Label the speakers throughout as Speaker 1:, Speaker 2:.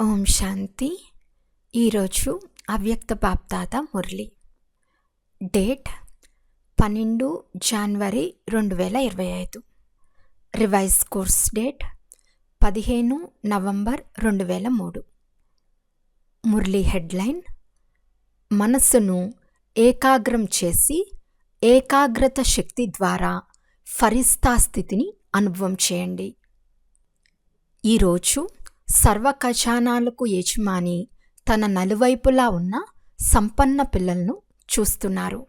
Speaker 1: ఓం శాంతి. ఈరోజు అవ్యక్త బాప్దాద మురళి. డేట్ పన్నెండు జనవరి రెండు వేల ఇరవై ఐదు. రివైజ్ కోర్స్ డేట్ పదిహేను నవంబర్ రెండు వేల మూడు. మురళి హెడ్లైన్ మనస్సును ఏకాగ్రం చేసి ఏకాగ్రత శక్తి ద్వారా ఫరిస్తా స్థితిని అనుభవం చేయండి. ఈరోజు సర్వ ఖజానాలకు యజమాని తన నలువైపులా ఉన్న సంపన్న పిల్లలను చూస్తున్నారు.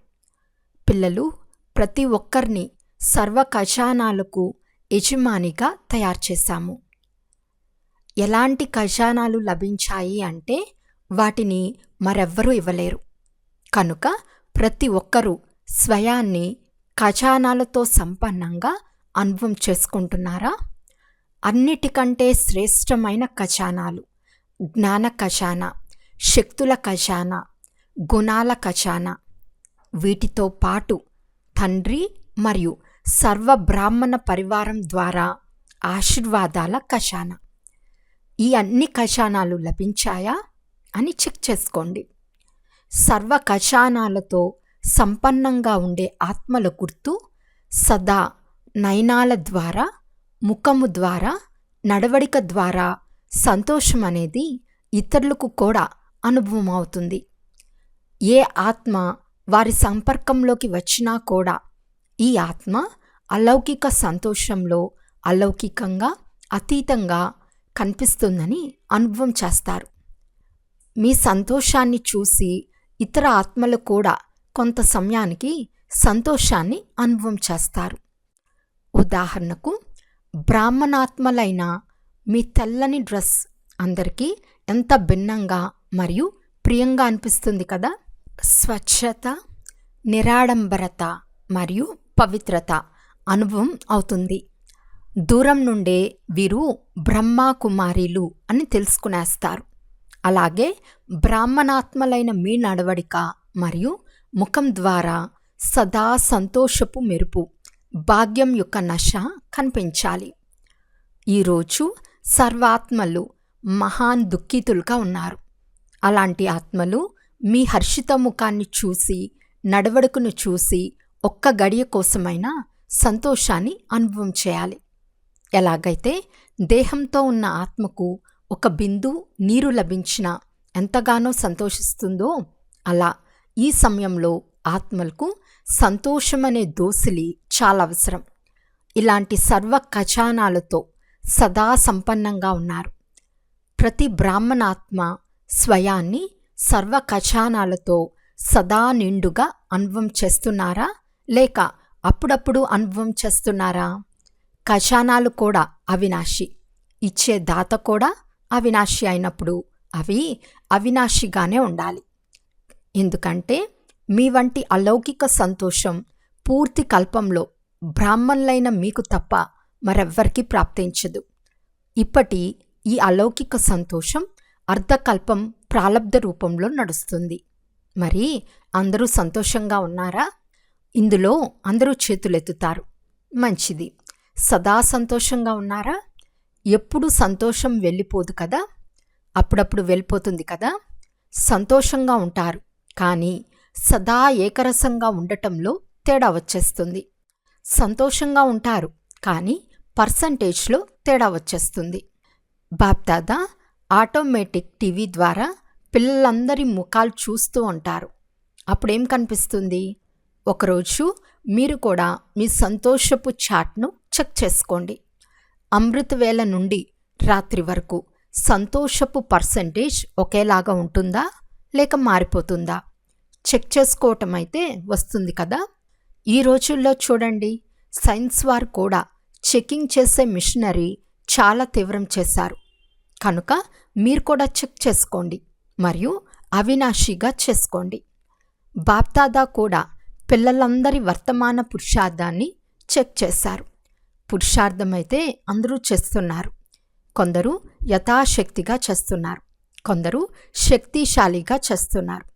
Speaker 1: పిల్లలు ప్రతి ఒక్కరిని సర్వ ఖజానాలకు యజమానిగా తయారు చేశాము. ఎలాంటి ఖజానాలు లభించాయి అంటే వాటిని మరెవ్వరూ ఇవ్వలేరు. కనుక ప్రతి ఒక్కరూ స్వయాన్ని ఖజానాలతో సంపన్నంగా అనుభవం చేసుకుంటున్నారా? అన్నిటికంటే శ్రేష్టమైన ఖజానాలు. జ్ఞాన ఖజానా శక్తుల ఖజానా గుణాల ఖజానా. వీటితో పాటు తండ్రి మరియు సర్వ బ్రాహ్మణ పరివారం ద్వారా ఆశీర్వాదాల ఖజానా. ఈ అన్ని ఖజానాలు లభించాయా అని చెక్ చేసుకోండి. సర్వ ఖజానాలతో సంపన్నంగా ఉండే ఆత్మల గుర్తు సదా నయనాల ద్వారా ముఖము ద్వారా నడవడిక ద్వారా సంతోషం అనేది ఇతరులకు కూడా అనుభవం అవుతుంది ఏ ఆత్మ వారి సంపర్కంలోకి వచ్చినా కూడా ఈ ఆత్మ అలౌకిక సంతోషంలో అలౌకికంగా అతీతంగా కనిపిస్తుందని అనుభవం చేస్తారు. మీ సంతోషాన్ని చూసి ఇతర ఆత్మలు కూడా కొంత సమయానికి సంతోషాన్ని అనుభవం చేస్తారు. ఉదాహరణకు బ్రాహ్మణాత్మలైన మీ తెల్లని డ్రెస్ అందరికీ ఎంత భిన్నంగా మరియు ప్రియంగా అనిపిస్తుంది కదా? స్వచ్ఛత నిరాడంబరత మరియు పవిత్రత అనుభవం అవుతుంది. దూరం నుండే వీరు బ్రహ్మ కుమారీలు అని తెలుసుకునేస్తారు. అలాగే బ్రాహ్మణాత్మలైన మీ నడవడిక మరియు ముఖం ద్వారా సదా సంతోషపు మెరుపు భాగ్యం యొక్క నశ కనిపించాలి. ఈరోజు సర్వాత్మలు మహాన్ దుఃఖితులుగా ఉన్నారు. అలాంటి ఆత్మలు మీ హర్షిత ముఖాన్ని చూసి నడవడుకును చూసి ఒక్క గడియ కోసమైనా సంతోషాన్ని అనుభవం చేయాలి. ఎలాగైతే దేహంతో ఉన్న ఆత్మకు ఒక బిందు నీరు లభించినా ఎంతగానో సంతోషిస్తుందో అలా ఈ సమయంలో ఆత్మలకు సంతోషం అనే దోసిలి చాలా అవసరం. ఇలాంటి సర్వ ఖజానాలతో సదా సంపన్నంగా ఉన్నారు. ప్రతి బ్రాహ్మణాత్మ స్వయాన్ని సర్వ ఖజానాలతో సదా నిండుగా అనుభవం చేస్తున్నారా? లేక అప్పుడప్పుడు అనుభవం చేస్తున్నారా? ఖజానాలు కూడా అవినాశి. ఇచ్చే దాత కూడా అవినాశి అయినప్పుడు అవి అవినాశిగానే ఉండాలి. ఎందుకంటే మీ వంటి అలౌకిక సంతోషం పూర్తి కల్పంలో బ్రాహ్మణులైన మీకు తప్ప మరెవ్వరికీ ప్రాప్తించదు. ఇప్పటి ఈ అలౌకిక సంతోషం అర్ధకల్పం ప్రాలబ్ధ రూపంలో నడుస్తుంది. మరి అందరూ సంతోషంగా ఉన్నారా? ఇందులో అందరూ చేతులెత్తుతారు. మంచిది. సదా సంతోషంగా ఉన్నారా? ఎప్పుడు సంతోషం వెళ్ళిపోదు కదా? అప్పుడప్పుడు వెళ్ళిపోతుంది కదా? సంతోషంగా ఉంటారు. కానీ సదా ఏకరసంగా ఉండటంలో తేడా వచ్చేస్తుంది. సంతోషంగా ఉంటారు కానీ పర్సంటేజ్లో తేడా వచ్చేస్తుంది. బాప్దాదా ఆటోమేటిక్ టీవీ ద్వారా పిల్లలందరి ముఖాలు చూస్తూ ఉంటారు. అప్పుడేం కనిపిస్తుంది? ఒకరోజు మీరు కూడా మీ సంతోషపు చాట్ను చెక్ చేసుకోండి. అమృతవేళ నుండి రాత్రి వరకు సంతోషపు పర్సంటేజ్ ఒకేలాగా ఉంటుందా? లేక మారిపోతుందా? చెక్ చేసుకోవటం అయితే వస్తుంది కదా. ఈ రోజుల్లో చూడండి సైన్స్ వారు కూడా చెకింగ్ చేసే మిషనరీ చాలా తీవ్రం చేశారు. కనుక మీరు కూడా చెక్ చేసుకోండి మరియు అవినాశిగా చేసుకోండి. బాప్దాదా కూడా పిల్లలందరి వర్తమాన పురుషార్థాన్ని చెక్ చేశారు. పురుషార్థమైతే అందరూ చేస్తున్నారు. కొందరు యథాశక్తిగా చేస్తున్నారు. కొందరు శక్తిశాలిగా చేస్తున్నారు.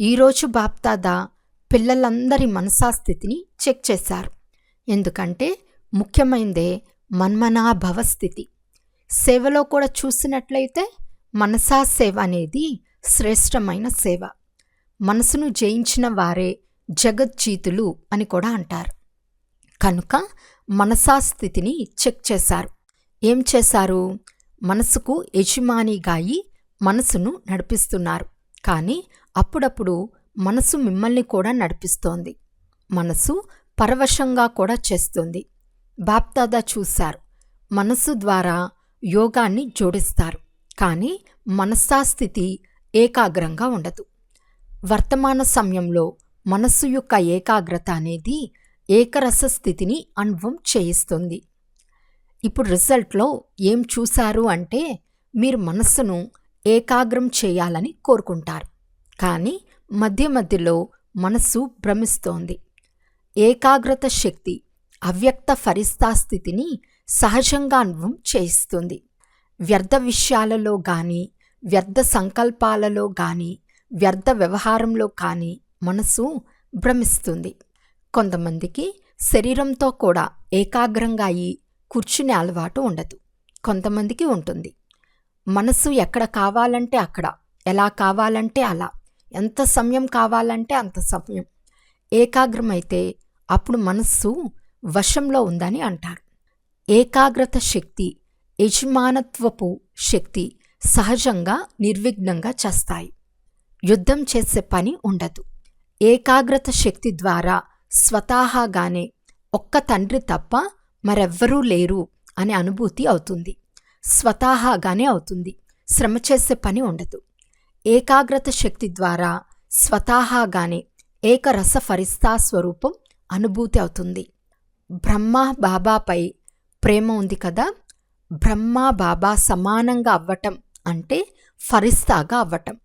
Speaker 1: ఈరోజు బాప్దాదా పిల్లలందరి మనసాస్థితిని చెక్ చేశారు. ఎందుకంటే ముఖ్యమైనదే మన్మనాభవ స్థితి. సేవలో కూడా చూసినట్లయితే మనసా సేవ అనేది శ్రేష్టమైన సేవ. మనసును జయించిన వారే జగజ్జీతులు అని కూడా అంటారు. కనుక మనసా స్థితిని చెక్ చేశారు. ఏం చేశారు? మనసుకు యజమానిగాయి మనసును నడిపిస్తున్నారు. కానీ అప్పుడప్పుడు మనసు మిమ్మల్ని కూడా నడిపిస్తోంది. మనసు పరవశంగా కూడా చేస్తుంది. బాప్దాదా చూశారు. మనసు ద్వారా యోగాన్ని జోడిస్తారు. కానీ మనస్సాస్థితి ఏకాగ్రంగా ఉండదు. వర్తమాన సమయంలో మనస్సు యొక్క ఏకాగ్రత అనేది ఏకరస స్థితిని అనుభవం చేయిస్తుంది. ఇప్పుడు రిజల్ట్లో ఏం చూశారు అంటే మీరు మనస్సును ఏకాగ్రం చేయాలని కోరుకుంటారు. కానీ మధ్య మధ్యలో మనస్సు భ్రమిస్తోంది. ఏకాగ్రత శక్తి అవ్యక్త ఫరిస్తా స్థితిని సహజంగా అనుభవం చేయిస్తుంది. వ్యర్థ విషయాలలో గాని వ్యర్థ సంకల్పాలలో గాని వ్యర్థ వ్యవహారంలో కానీ మనసు భ్రమిస్తుంది. కొంతమందికి శరీరంతో కూడా ఏకాగ్రంగా అయి కూర్చునే అలవాటు ఉండదు. కొంతమందికి ఉంటుంది. మనసు ఎక్కడ కావాలంటే అక్కడ ఎలా కావాలంటే అలా. ఎంత సమయం కావాలంటే అంత సమయం. ఏకాగ్రమైతే అప్పుడు మనస్సు వశంలో ఉందని అంటారు ఏకాగ్రత శక్తి యజమానత్వపు శక్తి సహజంగా నిర్విఘ్నంగా చేస్తాయి. యుద్ధం చేసే పని ఉండదు. ఏకాగ్రత శక్తి ద్వారా స్వతహాగానే ఒక్క తండ్రి తప్ప మరెవ్వరూ లేరు అనే అనుభూతి అవుతుంది. స్వతహాగానే అవుతుంది. శ్రమ చేసే పని ఉండదు. ఏకాగ్రత శక్తి ద్వారా స్వతహాగానే ఏకరస ఫరిస్తా స్వరూపం అనుభూతి అవుతుంది. బ్రహ్మ బాబాపై ప్రేమ ఉంది కదా? బ్రహ్మ బాబా సమానంగా అవ్వటం అంటే ఫరిస్తాగా అవ్వటం.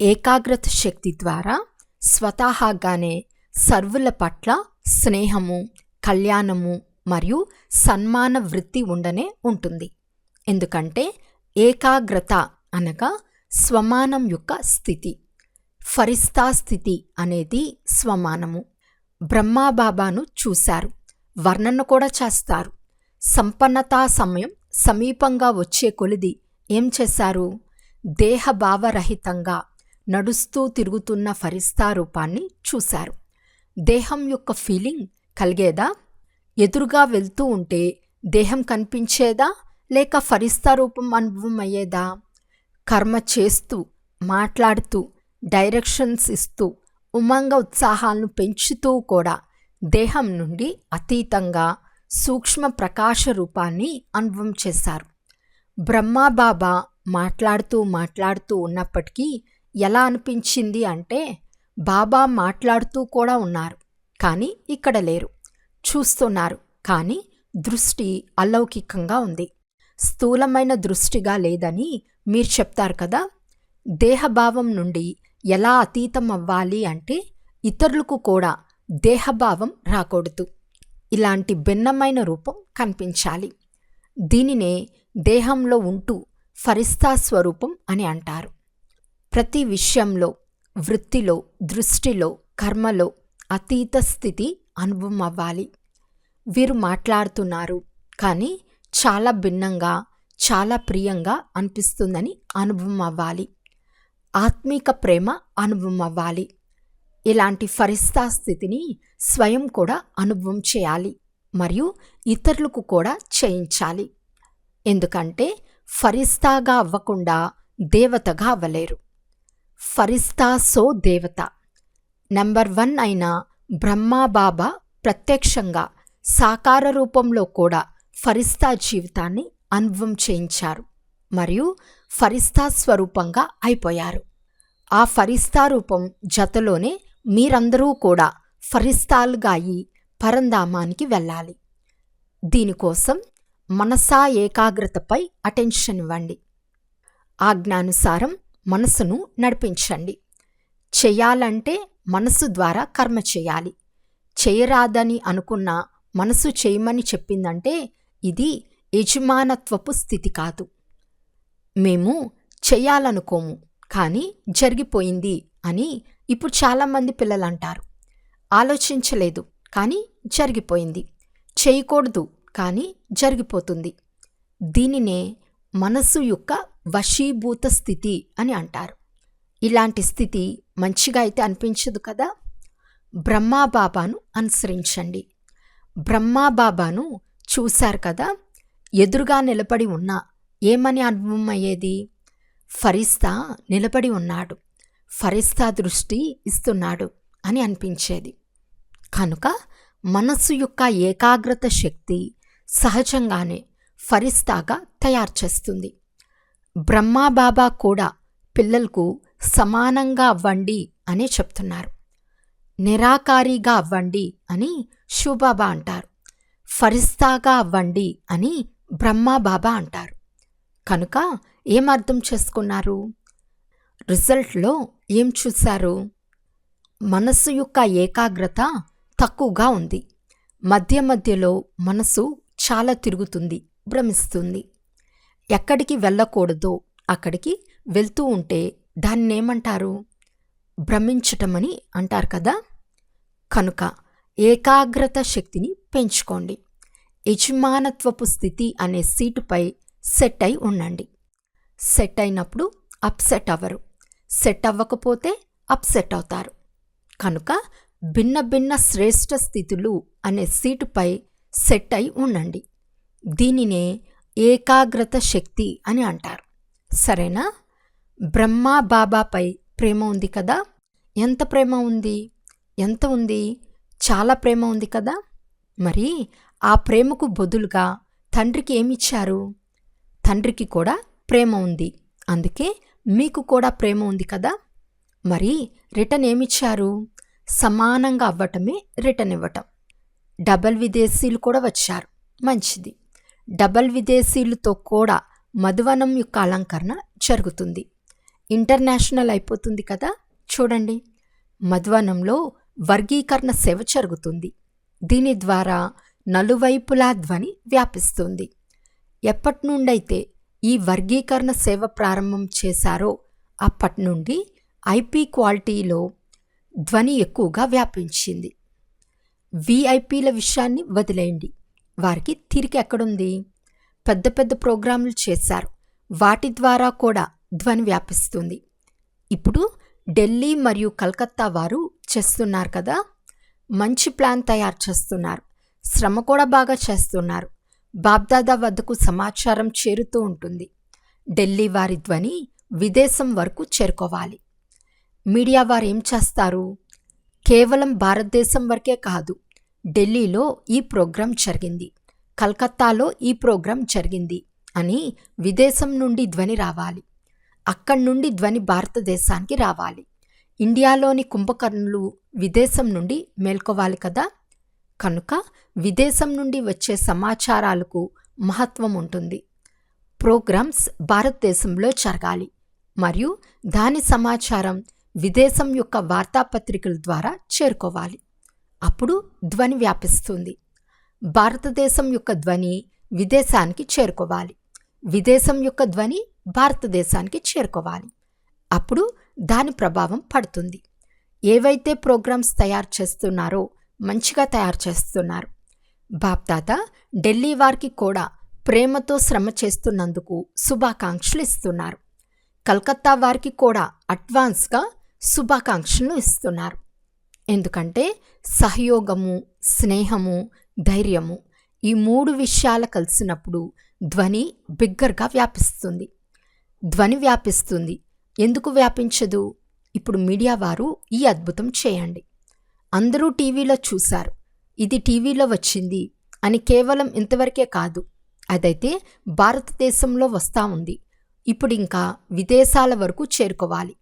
Speaker 1: ఏకాగ్రత శక్తి ద్వారా స్వతహాగానే సర్వుల పట్ల స్నేహము కళ్యాణము మరియు సన్మాన వృత్తి ఉండనే ఉంటుంది. ఎందుకంటే ఏకాగ్రత అనగా స్వమానం యొక్క స్థితి. ఫరిస్తా స్థితి అనేది స్వమానము. బ్రహ్మాబాబాను చూశారు. వర్ణన కూడా చేస్తారు. సంపన్నతా సమయం సమీపంగా వచ్చే కొలిది ఏం చేశారు? దేహభావరహితంగా నడుస్తూ తిరుగుతున్న ఫరిస్తా రూపాన్ని చూశారు. దేహం యొక్క ఫీలింగ్ కలిగేదా? ఎదురుగా వెళ్తూ ఉంటే దేహం కనిపించేదా? లేక ఫరిస్తా రూపం అనుభవం అయ్యేదా కర్మ చేస్తూ మాట్లాడుతూ డైరెక్షన్స్ ఇస్తూ ఉమంగ ఉత్సాహాలను పెంచుతూ కూడా దేహం నుండి అతీతంగా సూక్ష్మ ప్రకాశ రూపాన్ని అనుభవం చేశారు. బ్రహ్మాబాబా మాట్లాడుతూ మాట్లాడుతూ ఉన్నప్పటికీ ఎలా అనిపించింది అంటే బాబా మాట్లాడుతూ కూడా ఉన్నారు కానీ ఇక్కడ లేరు చూస్తున్నారు కానీ దృష్టి అలౌకికంగా ఉంది. స్థూలమైన దృష్టిగా లేదని మీరు చెప్తారు కదా దేహభావం నుండి ఎలా అతీతం అవ్వాలి అంటే ఇతరులకు కూడా దేహభావం రాకూడదు. ఇలాంటి భిన్నమైన రూపం కనిపించాలి. దీనినే దేహంలో ఉంటూ ఫరిస్తా స్వరూపం అని అంటారు. ప్రతి విషయంలో వృత్తిలో దృష్టిలో కర్మలో అతీత స్థితి అనుభవం అవ్వాలి వీరు మాట్లాడుతున్నారు కానీ చాలా భిన్నంగా చాలా ప్రియంగా అనిపిస్తుందని అనుభవం అవ్వాలి ఆత్మీక ప్రేమ అనుభవం అవ్వాలి ఇలాంటి ఫరిస్తా స్థితిని స్వయం కూడా అనుభవం చేయాలి మరియు ఇతరులకు కూడా చేయించాలి. ఎందుకంటే ఫరిస్తాగా అవ్వకుండా దేవతగా అవ్వలేరు. ఫరిస్తా సో దేవత. నెంబర్ వన్ అయిన బ్రహ్మాబాబా ప్రత్యక్షంగా సాకార రూపంలో కూడా ఫరిస్తా జీవితాన్ని అనుభవం చేయించారు మరియు ఫరిస్తా స్వరూపంగా అయిపోయారు. ఆ ఫరిస్తా రూపం జతలోనే మీరందరూ కూడా ఫరిస్తాలుగా అయి పరంధామానికి వెళ్ళాలి. దీనికోసం మనసా ఏకాగ్రతపై అటెన్షన్ ఇవ్వండి. ఆజ్ఞానుసారం మనసును నడిపించండి. చేయాలంటే మనసు ద్వారా కర్మ చేయాలి. చేయరాదని అనుకున్న మనసు చేయమని చెప్పిందంటే ఇది యజమానత్వపు స్థితి కాదు. మేము చెయ్యాలనుకోము కానీ జరిగిపోయింది అని ఇప్పుడు చాలామంది పిల్లలు అంటారు ఆలోచించలేదు కానీ జరిగిపోయింది. చేయకూడదు కానీ జరిగిపోతుంది. దీనినే మనసు యొక్క వశీభూత స్థితి అని అంటారు. ఇలాంటి స్థితి మంచిగా అయితే అనిపించదు కదా? బ్రహ్మాబాబాను అనుసరించండి. బ్రహ్మాబాబాను చూశారు కదా? ఎదురుగా నిలబడి ఉన్నా ఏమని అనుభవం అయ్యేది ఫరిస్తా నిలబడి ఉన్నాడు. ఫరిస్తా దృష్టి ఇస్తున్నాడు అని అనిపించేది. కనుక మనస్సు యొక్క ఏకాగ్రత శక్తి సహజంగానే ఫరిస్తాగా తయారు చేస్తుంది. బ్రహ్మాబాబా కూడా పిల్లలకు సమానంగా అవ్వండి అనే చెప్తున్నారు. నిరాకారిగా అవ్వండి అని శివబాబా అంటారు. ఫరిస్తాగా అవ్వండి అని బ్రహ్మాబాబా అంటారు. కనుక ఏం అర్థం చేసుకున్నారు? రిజల్ట్లో ఏం చూశారు? మనస్సు యొక్క ఏకాగ్రత తక్కువగా ఉంది. మధ్య మధ్యలో మనసు చాలా తిరుగుతుంది భ్రమిస్తుంది. ఎక్కడికి వెళ్ళకూడదో అక్కడికి వెళ్తూ ఉంటే దాన్ని ఏమంటారు భ్రమించటమని అంటారు కదా? కనుక ఏకాగ్రత శక్తిని పెంచుకోండి. యజమానత్వపు స్థితి అనే సీటుపై సెట్ అయి ఉండండి. సెట్ అయినప్పుడు అప్సెట్ అవ్వరు. సెట్ అవ్వకపోతే అప్సెట్ అవుతారు. కనుక భిన్న భిన్న శ్రేష్ఠ స్థితులు అనే సీటుపై సెట్ అయి ఉండండి. దీనినే ఏకాగ్రత శక్తి అని అంటారు. సరేనా? బ్రహ్మా బాబాపై ప్రేమ ఉంది కదా? ఎంత ప్రేమ ఉంది? ఎంత ఉంది? చాలా ప్రేమ ఉంది కదా? మరి ఆ ప్రేమకు బదులుగా తండ్రికి ఏమిచ్చారు? తండ్రికి కూడా ప్రేమ ఉంది. అందుకే మీకు కూడా ప్రేమ ఉంది కదా? మరి రిటర్న్ ఏమిచ్చారు? సమానంగా అవ్వటమే రిటర్న్ ఇవ్వటం. డబల్ విదేశీయులు కూడా వచ్చారు. మంచిది. డబల్ విదేశీయులతో కూడా మధువనం యొక్క అలంకరణ జరుగుతుంది. ఇంటర్నేషనల్ అయిపోతుంది కదా? చూడండి. మధువనంలో వర్గీకరణ సేవ జరుగుతుంది. దీని ద్వారా నలువైపులా ధ్వని వ్యాపిస్తుంది. ఎప్పటినుండైతే ఈ వర్గీకరణ సేవ ప్రారంభం చేశారో అప్పటి నుండి ఐపీ క్వాలిటీలో ధ్వని ఎక్కువగా వ్యాపించింది. విఐపీల విషయాన్ని వదిలేయండి. వారికి తిరిగి ఎక్కడుంది? పెద్ద పెద్ద ప్రోగ్రాంలు చేశారు. వాటి ద్వారా కూడా ధ్వని వ్యాపిస్తుంది. ఇప్పుడు ఢిల్లీ మరియు కలకత్తా వారు చేస్తున్నారు కదా? మంచి ప్లాన్ తయారు చేస్తున్నారు. శ్రమ కూడా బాగా చేస్తున్నారు. బాబ్దాదా వద్దకు సమాచారం చేరుతూ ఉంటుంది. ఢిల్లీ వారి ధ్వని విదేశం వరకు చేరుకోవాలి. మీడియా వారు ఏం చేస్తారు? కేవలం భారతదేశం వరకే కాదు ఢిల్లీలో ఈ ప్రోగ్రాం జరిగింది. కలకత్తాలో ఈ ప్రోగ్రాం జరిగింది అని విదేశం నుండి ధ్వని రావాలి. అక్కడి నుండి ధ్వని భారతదేశానికి రావాలి. ఇండియాలోని కుంభకర్ణులు విదేశం నుండి మేల్కోవాలి కదా? కనుక విదేశం నుండి వచ్చే సమాచారాలకు మహత్వం ఉంటుంది. ప్రోగ్రామ్స్ భారతదేశంలో జరగాలి. మరియు దాని సమాచారం విదేశం యొక్క వార్తాపత్రికల ద్వారా చేరుకోవాలి. అప్పుడు ధ్వని వ్యాపిస్తుంది. భారతదేశం యొక్క ధ్వని విదేశానికి చేరుకోవాలి. విదేశం యొక్క ధ్వని భారతదేశానికి చేరుకోవాలి. అప్పుడు దాని ప్రభావం పడుతుంది. ఏవైతే ప్రోగ్రామ్స్ తయారు చేస్తున్నారో మంచిగా తయారు చేస్తున్నారు. బాప్దాత ఢిల్లీ వారికి కూడా ప్రేమతో శ్రమ చేస్తున్నందుకు శుభాకాంక్షలు ఇస్తున్నారు. కలకత్తా వారికి కూడా అడ్వాన్స్గా శుభాకాంక్షలు ఇస్తున్నారు. ఎందుకంటే సహయోగము స్నేహము ధైర్యము ఈ మూడు విషయాలు కలిసినప్పుడు ధ్వని బిగ్గరగా వ్యాపిస్తుంది. ధ్వని వ్యాపిస్తుంది. ఎందుకు వ్యాపించదు? ఇప్పుడు మీడియా వారు ఈ అద్భుతం చేయండి. అందరూ టీవీలో చూశారు. ఇది టీవీలో వచ్చింది అని కేవలం ఇంతవరకే కాదు. అదైతే భారతదేశంలో వస్తూ ఉంది. ఇప్పుడు ఇంకా విదేశాల వరకు చేరుకోవాలి.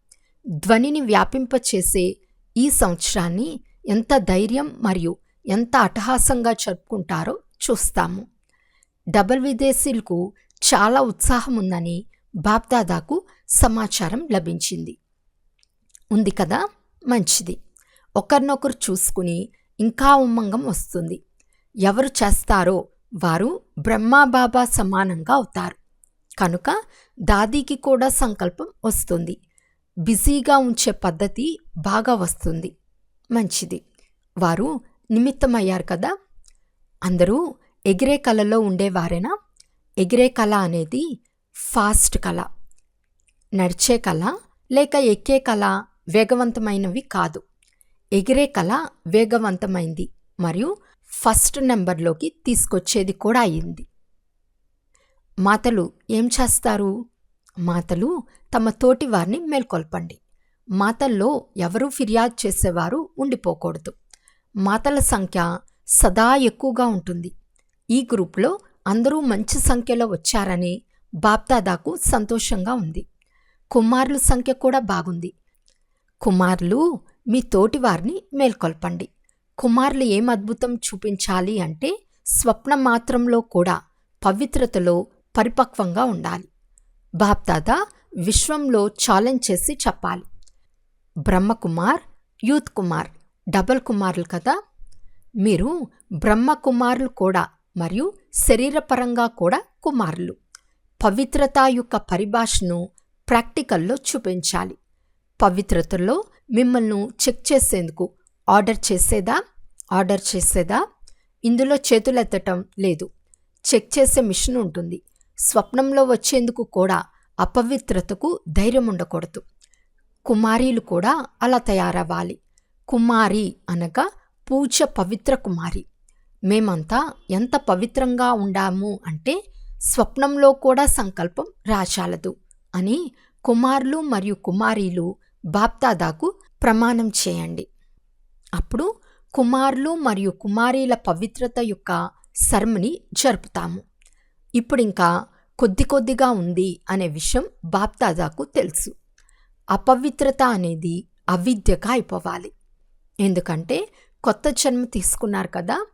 Speaker 1: ధ్వనిని వ్యాపింపచేసే ఈ సంవత్సరాన్ని ఎంత ధైర్యం మరియు ఎంత అట్టహాసంగా జరుపుకుంటారో చూస్తాము. డబల్ విదేశీలకు చాలా ఉత్సాహం ఉందని బాబ్దాదాకు సమాచారం లభించింది. ఉంది కదా? మంచిది. ఒకరినొకరు చూసుకుని ఇంకా ఉమ్మంగం వస్తుంది. ఎవరు చేస్తారో వారు బ్రహ్మాబాబా సమానంగా అవుతారు. కనుక దాదీకి కూడా సంకల్పం వస్తుంది. బిజీగా ఉంచే పద్ధతి బాగా వస్తుంది. మంచిది. వారు నిమిత్తమయ్యారు కదా? అందరూ ఎగిరే కళలో ఉండేవారేనా? ఎగిరే కళ అనేది ఫాస్ట్ కళ. నడిచే కళ లేక ఎక్కే కళ వేగవంతమైనవి కాదు. ఎగిరే కళ వేగవంతమైంది మరియు ఫస్ట్ నెంబర్లోకి తీసుకొచ్చేది కూడా అయింది మాతలు ఏం చేస్తారు? మాతలు తమ తోటి వారిని మేల్కొల్పండి. మాతల్లో ఎవరూ ఫిర్యాదు చేసేవారు ఉండిపోకూడదు. మాతల సంఖ్య సదా ఎక్కువగా ఉంటుంది. ఈ గ్రూప్లో అందరూ మంచి సంఖ్యలో వచ్చారని బాప్దాదాకు సంతోషంగా ఉంది. కుమారుల సంఖ్య కూడా బాగుంది. కుమారులు మీ తోటివారిని మేల్కొల్పండి. కుమారులు ఏం అద్భుతం చూపించాలి అంటే స్వప్న మాత్రంలో కూడా పవిత్రతలో పరిపక్వంగా ఉండాలి. బాప్దాదా విశ్వంలో ఛాలెంజ్ చేసి చెప్పాలి. బ్రహ్మకుమార్ యూత్ కుమార్ డబల్ కుమారులు కదా? మీరు బ్రహ్మ కుమారులు కూడా మరియు శరీరపరంగా కూడా కుమారులు. పవిత్రత యొక్క పరిభాషను ప్రాక్టికల్లో చూపించాలి. పవిత్రతలో మిమ్మల్ని చెక్ చేసేందుకు. ఆర్డర్ చేసేదా? ఆర్డర్ చేసేదా? ఇందులో చేతులెత్తటం లేదు. చెక్ చేసే మిషన్ ఉంటుంది. స్వప్నంలో వచ్చేందుకు కూడా అపవిత్రతకు ధైర్యం ఉండకూడదు. కుమారీలు కూడా అలా తయారవ్వాలి. కుమారి అనగా పూజ పవిత్ర కుమారి. మేమంతా ఎంత పవిత్రంగా ఉండాము అంటే స్వప్నంలో కూడా సంకల్పం రాచాలదు అని కుమారులు మరియు కుమారీలు బాప్దాదాకు ప్రమాణం చేయండి. అప్పుడు కుమారులు మరియు కుమారీల పవిత్రత యొక్క శర్మని జరుపుతాము. ఇప్పుడు ఇంకా కొద్ది కొద్దిగా ఉంది అనే విషయం బాప్దాదాకు తెలుసు. అపవిత్రత అనేది అవిద్యగా అయిపోవాలి. ఎందుకంటే కొత్త జన్మ తీసుకున్నారు కదా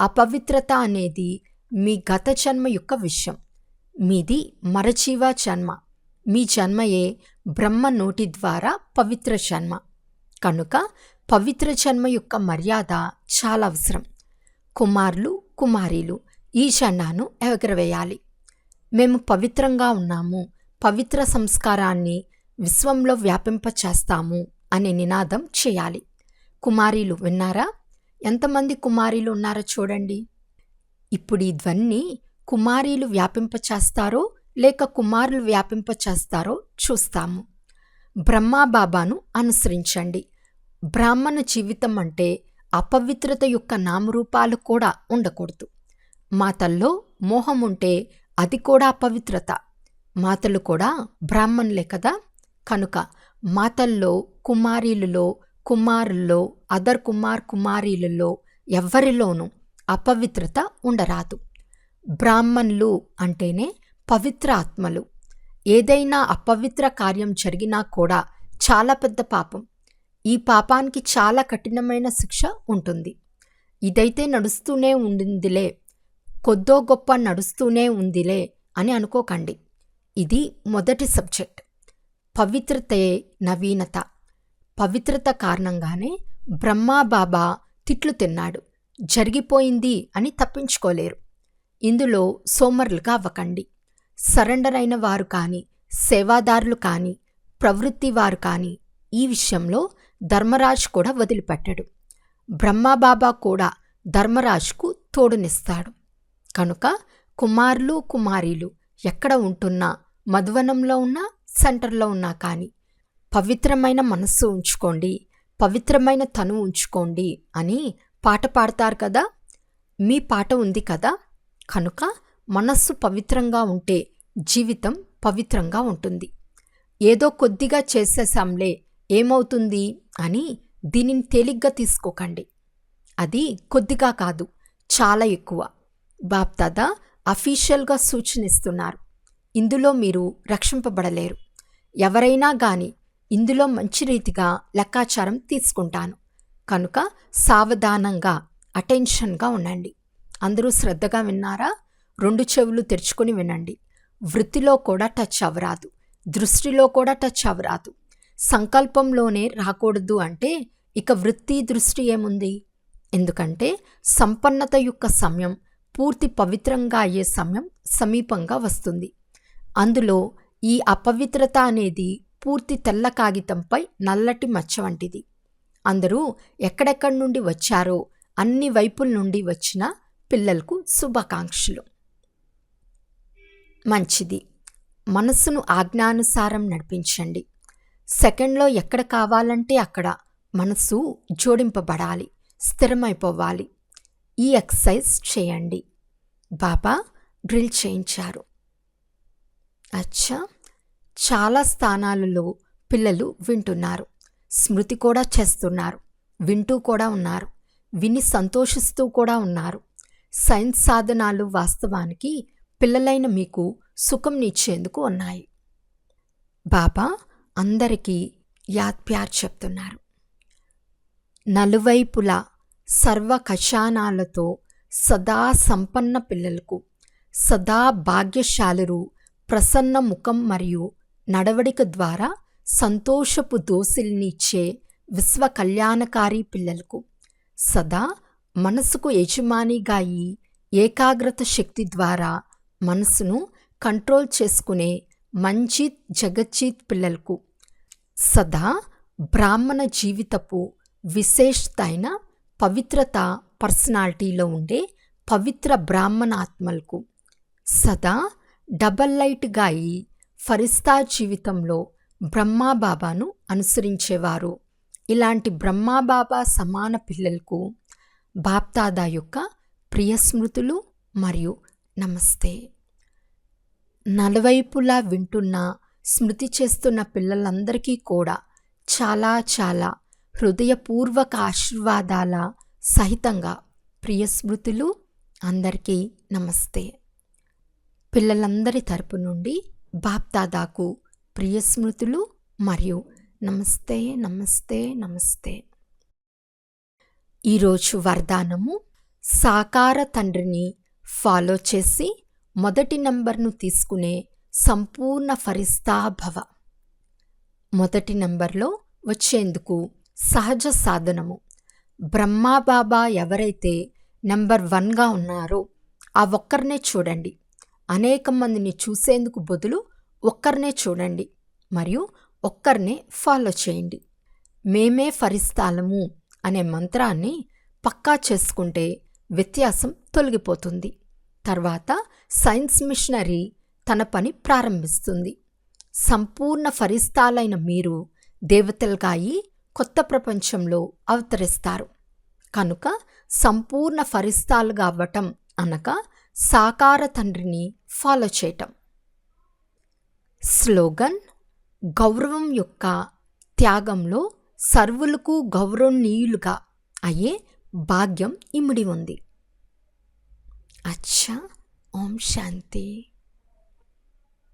Speaker 1: అపవిత్రత అనేది మీ గత జన్మ యొక్క విషయం. మీది మరచీవ జన్మ. మీ జన్మయే బ్రహ్మ నోటి ద్వారా పవిత్ర జన్మ. కనుక పవిత్ర జన్మ యొక్క మర్యాద చాలా అవసరం. కుమారులు కుమారీలు ఈ జెండాను ఎగరవేయాలి. మేము పవిత్రంగా ఉన్నాము పవిత్ర సంస్కారాన్ని విశ్వంలో వ్యాపింపచేస్తాము అనే నినాదం చేయాలి. కుమారీలు విన్నారా? ఎంతమంది కుమారీలు ఉన్నారో చూడండి. ఇప్పుడు ఈ ధ్వన్ని కుమారీలు వ్యాపింపచేస్తారో లేక కుమారులు వ్యాపింపచేస్తారో చూస్తాము. బ్రహ్మాబాబాను అనుసరించండి. బ్రాహ్మణ జీవితం అంటే అపవిత్రత యొక్క నామరూపాలు కూడా ఉండకూడదు. మాతల్లో మోహం ఉంటే అది కూడా అపవిత్రత. మాతలు కూడా బ్రాహ్మణులే కదా? కనుక మాతల్లో కుమారీలలో కుమారుల్లో అదర్ కుమార్ కుమారీలలో ఎవ్వరిలోనూ అపవిత్రత ఉండరాదు. బ్రాహ్మణులు అంటేనే పవిత్ర ఆత్మలు ఏదైనా అపవిత్ర కార్యం జరిగినా కూడా చాలా పెద్ద పాపం. ఈ పాపానికి చాలా కఠినమైన శిక్ష ఉంటుంది. ఇదైతే నడుస్తూనే ఉండిందిలే కొద్దో గొప్ప నడుస్తూనే ఉందిలే అని అనుకోకండి. ఇది మొదటి సబ్జెక్ట్. పవిత్రతే నవీనత. పవిత్రత కారణంగానే బ్రహ్మా బాబా తిట్లు తిన్నాడు. జరిగిపోయింది అని తప్పించుకోలేరు. ఇందులో సోమరులుగా అవ్వకండి. సరెండర్ అయిన వారు కానీ సేవాదారులు కానీ ప్రవృత్తి వారు కానీ ఈ విషయంలో ధర్మరాజు కూడా వదిలిపెట్టాడు. బ్రహ్మబాబా కూడా ధర్మరాజుకు తోడునిస్తాడు. కనుక కుమారులు కుమారీలు ఎక్కడ ఉంటున్నా మధువనంలో ఉన్నా సెంటర్లో ఉన్నా కానీ పవిత్రమైన మనస్సు ఉంచుకోండి పవిత్రమైన తను ఉంచుకోండి అని పాట పాడతారు కదా? మీ పాట ఉంది కదా? కనుక మనస్సు పవిత్రంగా ఉంటే జీవితం పవిత్రంగా ఉంటుంది. ఏదో కొద్దిగా చేసేసాంలే ఏమవుతుంది అని దీనిని తేలిగ్గా తీసుకోకండి. అది కొద్దిగా కాదు చాలా ఎక్కువ. బాప్దాదా అఫీషియల్గా సూచనిస్తున్నారు. ఇందులో మీరు రక్షింపబడలేరు. ఎవరైనా గాని ఇందులో మంచి రీతిగా లెక్కాచారం తీసుకుంటాను. కనుక సావధానంగా అటెన్షన్గా ఉండండి. అందరూ శ్రద్ధగా విన్నారా? రెండు చెవులు తెరుచుకొని వినండి. వృత్తిలో కూడా టచ్ అవరాదు దృష్టిలో కూడా టచ్ అవరాదు సంకల్పంలోనే రాకూడదు అంటే ఇక వృత్తి దృష్టి ఏముంది? ఎందుకంటే సంపన్నత యొక్క సమయం పూర్తి పవిత్రంగా అయ్యే సమయం సమీపంగా వస్తుంది. అందులో ఈ అపవిత్రత అనేది పూర్తి తెల్ల కాగితంపై నల్లటి మచ్చ వంటిది. అందరూ ఎక్కడెక్కడి నుండి వచ్చారో అన్ని వైపుల నుండి వచ్చిన పిల్లలకు శుభాకాంక్షలు. మంచిది. మనసును ఆజ్ఞానుసారం నడిపించండి. సెకండ్లో ఎక్కడ కావాలంటే అక్కడ మనసు జోడింపబడాలి స్థిరమైపోవాలి. ఈ ఎక్సర్సైజ్ చేయండి. బాబా డ్రిల్ చేయించారు. అచ్చా! చాలా స్థానాలలో పిల్లలు వింటున్నారు. స్మృతి కూడా చేస్తున్నారు. వింటూ కూడా ఉన్నారు. విని సంతోషిస్తూ కూడా ఉన్నారు. సైన్స్ సాధనాలు వాస్తవానికి పిల్లలైన మీకు సుఖంనిచ్చేందుకు ఉన్నాయి. బాబా అందరికీ యాత్ప్యార్ చెప్తున్నారు. నలువైపులా సర్వ కషానాలతో సదా సంపన్న పిల్లలకు సదా భాగ్యశాలురు ప్రసన్న ముఖం మరియు నడవడిక ద్వారా సంతోషపు దోసిల్నిచ్చే విశ్వ కళ్యాణకారి పిల్లలకు సదా మనసుకు యజమానిగా ఈ ఏకాగ్రత శక్తి ద్వారా మనసును కంట్రోల్ చేసుకునే మంచిత్ జగజ్జీత్ పిల్లలకు. సదా బ్రాహ్మణ జీవితపు విశేషత అయిన పవిత్రత పర్సనాలిటీలో ఉండే పవిత్ర బ్రాహ్మణ ఆత్మలకు. సదా డబల్ లైట్గా అయి ఫరిస్తా జీవితంలో బ్రహ్మాబాబాను అనుసరించేవారు. ఇలాంటి బ్రహ్మాబాబా సమాన పిల్లలకు బాప్దాదా యొక్క ప్రియ స్మృతులు మరియు నమస్తే. నలువైపులా వింటున్న స్మృతి చేస్తున్న పిల్లలందరికీ కూడా చాలా చాలా హృదయపూర్వక ఆశీర్వాదాల సహితంగా ప్రియ స్మృతులు అందరికీ నమస్తే. పిల్లలందరి తరపు నుండి బాప్దాదాకు ప్రియ స్మృతులు మరియు నమస్తే నమస్తే నమస్తే. ఈరోజు వరదానము సాకార తండ్రిని ఫాలో చేసి మొదటి నంబర్ను తీసుకునే సంపూర్ణ ఫరిస్తాభవ మొదటి నంబర్లో వచ్చేందుకు సహజ సాధనము. బ్రహ్మాబాబా ఎవరైతే నెంబర్ వన్గా ఉన్నారో ఆ ఒక్కరినే చూడండి. అనేక మందిని చూసేందుకు బదులు ఒక్కరినే చూడండి మరియు ఒక్కరినే ఫాలో చేయండి. మేమే ఫరిస్తాలము అనే మంత్రాన్ని పక్కా చేసుకుంటే వ్యత్యాసం తొలగిపోతుంది. తర్వాత సైన్స్ మిషనరీ తన పని ప్రారంభిస్తుంది. సంపూర్ణ ఫరిస్తాలైన మీరు దేవతలుగా అయి కొత్త ప్రపంచంలో అవతరిస్తారు. కనుక సంపూర్ణ ఫరిస్తాలుగా అవ్వటం అనగా సాకార తండ్రిని ఫాలో చేయటం. స్లోగన్ గౌరవం యొక్క త్యాగంలో సర్వులకు గౌరవనీయులుగా అయ్యే భాగ్యం ఇమిడి ఉంది. అచ్చా ఓం శాంతి